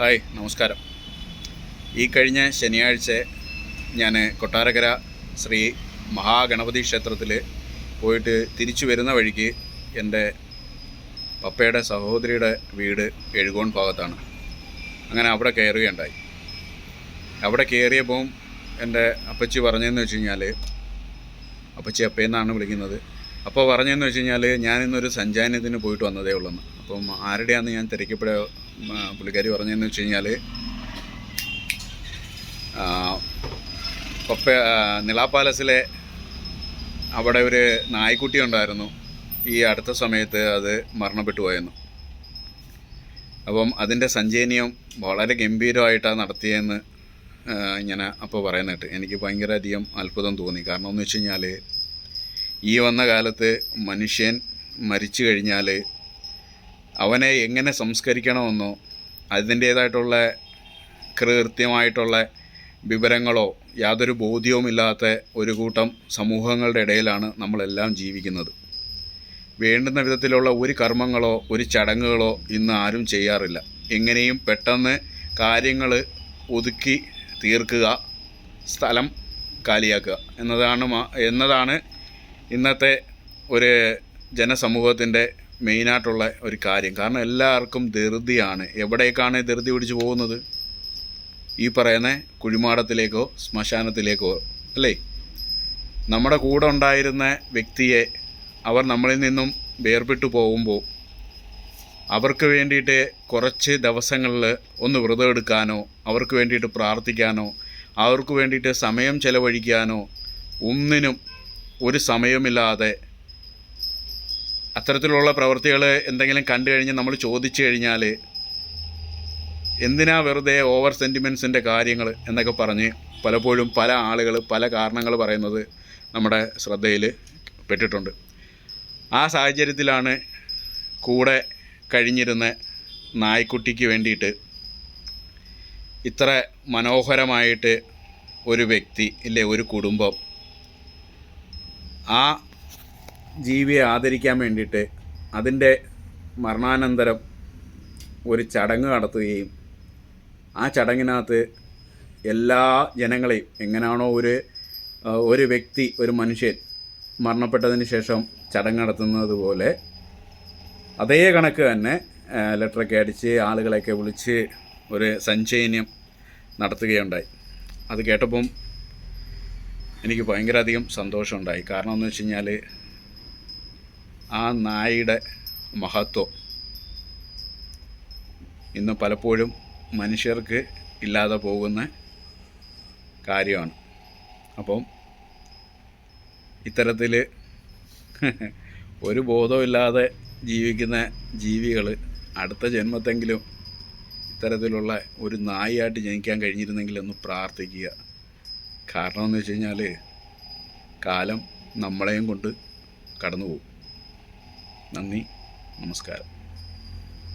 Hi നമസ്കാരം. ഈ കഴിഞ്ഞ ശനിയാഴ്ച ഞാൻ കൊട്ടാരക്കര ശ്രീ മഹാഗണപതി ക്ഷേത്രത്തിൽ പോയിട്ട് തിരിച്ചു വരുന്ന വഴിക്ക് എന്റെ പപ്പയുടെ സഹോദരിയുടെ വീട് എഴുകോൺ ഭാഗത്താണ്. അങ്ങനെ അവിടെ കയറുകയുണ്ടായി. അവിടെ കയറിയപ്പോൾ എന്റെ അപ്പച്ചി പറഞ്ഞതെന്ന് വെച്ച് കഴിഞ്ഞാൽ അപ്പച്ചി അപ്പയെന്നാണ് വിളിക്കുന്നത്. അപ്പോൾ പറഞ്ഞതെന്ന് വെച്ച് കഴിഞ്ഞാൽ ഞാനിന്നൊരു സഞ്ചാരത്തിന് പോയിട്ട് വന്നതേ ഉള്ളെന്ന്. അപ്പം ആരുടെയാണെന്ന് ഞാൻ തിരക്കിയപ്പോഴേ ആ, പുള്ളിക്കാരി പറഞ്ഞതെന്ന് വെച്ച് കഴിഞ്ഞാൽ കൊപ്പ നിള പാലസിലെ അവിടെ ഒരു നായ്ക്കുട്ടി ഉണ്ടായിരുന്നു. ഈ അടുത്ത സമയത്ത് അത് മരണപ്പെട്ടു പോയെന്നു. അപ്പം അതിന്റെ സഞ്ചയനീയം വളരെ ഗംഭീരമായിട്ടാണ് നടത്തിയതെന്ന് ഇങ്ങനെ അപ്പോൾ പറയുന്നിട്ട് എനിക്ക് ഭയങ്കര അധികം അത്ഭുതം തോന്നി. കാരണം എന്ന് വെച്ച് കഴിഞ്ഞാൽ ഈ വന്ന കാലത്ത് മനുഷ്യൻ മരിച്ചു കഴിഞ്ഞാൽ അവനെ എങ്ങനെ സംസ്കരിക്കണമെന്നോ അതിന്റേതായിട്ടുള്ള കൃത്യമായിട്ടുള്ള വിവരങ്ങളോ യാതൊരു ബോധ്യവുമില്ലാത്ത ഒരു കൂട്ടം സമൂഹങ്ങളുടെ ഇടയിലാണ് നമ്മളെല്ലാം ജീവിക്കുന്നത്. വേണ്ടുന്ന വിധത്തിലുള്ള ഒരു കർമ്മങ്ങളോ ഒരു ചടങ്ങുകളോ ഇന്ന് ആരും ചെയ്യാറില്ല. എങ്ങനെയും പെട്ടെന്ന് കാര്യങ്ങൾ ഒതുക്കി തീർക്കുക സ്ഥലം കാലിയാക്കുക എന്നതാണ് എന്നതാണ് ഇന്നത്തെ ഒരു ജനസമൂഹത്തിന്റെ മെയിനായിട്ടുള്ള ഒരു കാര്യം. കാരണം എല്ലാവർക്കും ധൃതിയാണ്. എവിടേക്കാണ് ധൃതി പിടിച്ച് പോകുന്നത്? ഈ പറയുന്ന കുഴിമാടത്തിലേക്കോ ശ്മശാനത്തിലേക്കോ അല്ലേ? നമ്മുടെ കൂടെ ഉണ്ടായിരുന്ന വ്യക്തിയെ അവർ നമ്മളിൽ നിന്നും വേർപെട്ടു പോകുമ്പോൾ അവർക്ക് വേണ്ടിയിട്ട് കുറച്ച് ദിവസങ്ങളിൽ ഒന്ന് വ്രതം എടുക്കാനോ അവർക്ക് വേണ്ടിയിട്ട് പ്രാർത്ഥിക്കാനോ അവർക്ക് വേണ്ടിയിട്ട് സമയം ചിലവഴിക്കാനോ ഒന്നിനും ഒരു സമയമില്ലാതെ അത്തരത്തിലുള്ള പ്രവൃത്തികൾ എന്തെങ്കിലും കണ്ടു കഴിഞ്ഞാൽ നമ്മൾ ചോദിച്ചു കഴിഞ്ഞാൽ എന്തിനാ വെറുതെ ഓവർ സെന്റിമെൻസിന്റെ കാര്യങ്ങൾ എന്നൊക്കെ പറഞ്ഞ് പലപ്പോഴും പല ആളുകൾ പല കാരണങ്ങൾ പറയുന്നത് നമ്മുടെ ശ്രദ്ധയിൽ പെട്ടിട്ടുണ്ട്. ആ സാഹചര്യത്തിലാണ് കൂടെ കഴിഞ്ഞിരുന്ന നായ്ക്കുട്ടിക്ക് വേണ്ടിയിട്ട് ഇത്ര മനോഹരമായിട്ട് ഒരു വ്യക്തി ഇല്ലേ ഒരു കുടുംബം ആ ജീവിയെ ആദരിക്കാൻ വേണ്ടിയിട്ട് അതിന്റെ മരണാനന്തരം ഒരു ചടങ്ങ് നടത്തുകയും ആ ചടങ്ങിനകത്ത് എല്ലാ ജനങ്ങളെയും എങ്ങനെയാണോ ഒരു ഒരു വ്യക്തി ഒരു മനുഷ്യൻ മരണപ്പെട്ടതിന് ശേഷം ചടങ്ങ് നടത്തുന്നത് പോലെ അതേ കണക്ക് തന്നെ ലെറ്ററൊക്കെ അടിച്ച് ആളുകളെയൊക്കെ വിളിച്ച് ഒരു സഞ്ചയനം നടത്തുകയുണ്ടായി. അത് കേട്ടപ്പം എനിക്ക് ഭയങ്കര അധികം സന്തോഷമുണ്ടായി. കാരണം എന്ന് വെച്ച് കഴിഞ്ഞാൽ ആ നായയുടെ മഹത്വം. ഇന്ന് പലപ്പോഴും മനുഷ്യർക്ക് ഇല്ലാതെ പോകുന്ന കാര്യമാണ്. അപ്പം ഇത്തരത്തിൽ ഒരു ബോധമില്ലാതെ ജീവിക്കുന്ന ജീവികൾ അടുത്ത ജന്മത്തെങ്കിലും ഇത്തരത്തിലുള്ള ഒരു നായിയായിട്ട് ജനിക്കാൻ കഴിഞ്ഞിരുന്നെങ്കിൽ ഒന്ന് പ്രാർത്ഥിക്കുക. കാരണം എന്ന് വെച്ച് കഴിഞ്ഞാൽ കാലം നമ്മളെയും കൊണ്ട് കടന്നു പോകും നന്ദി. നമസ്കാരം.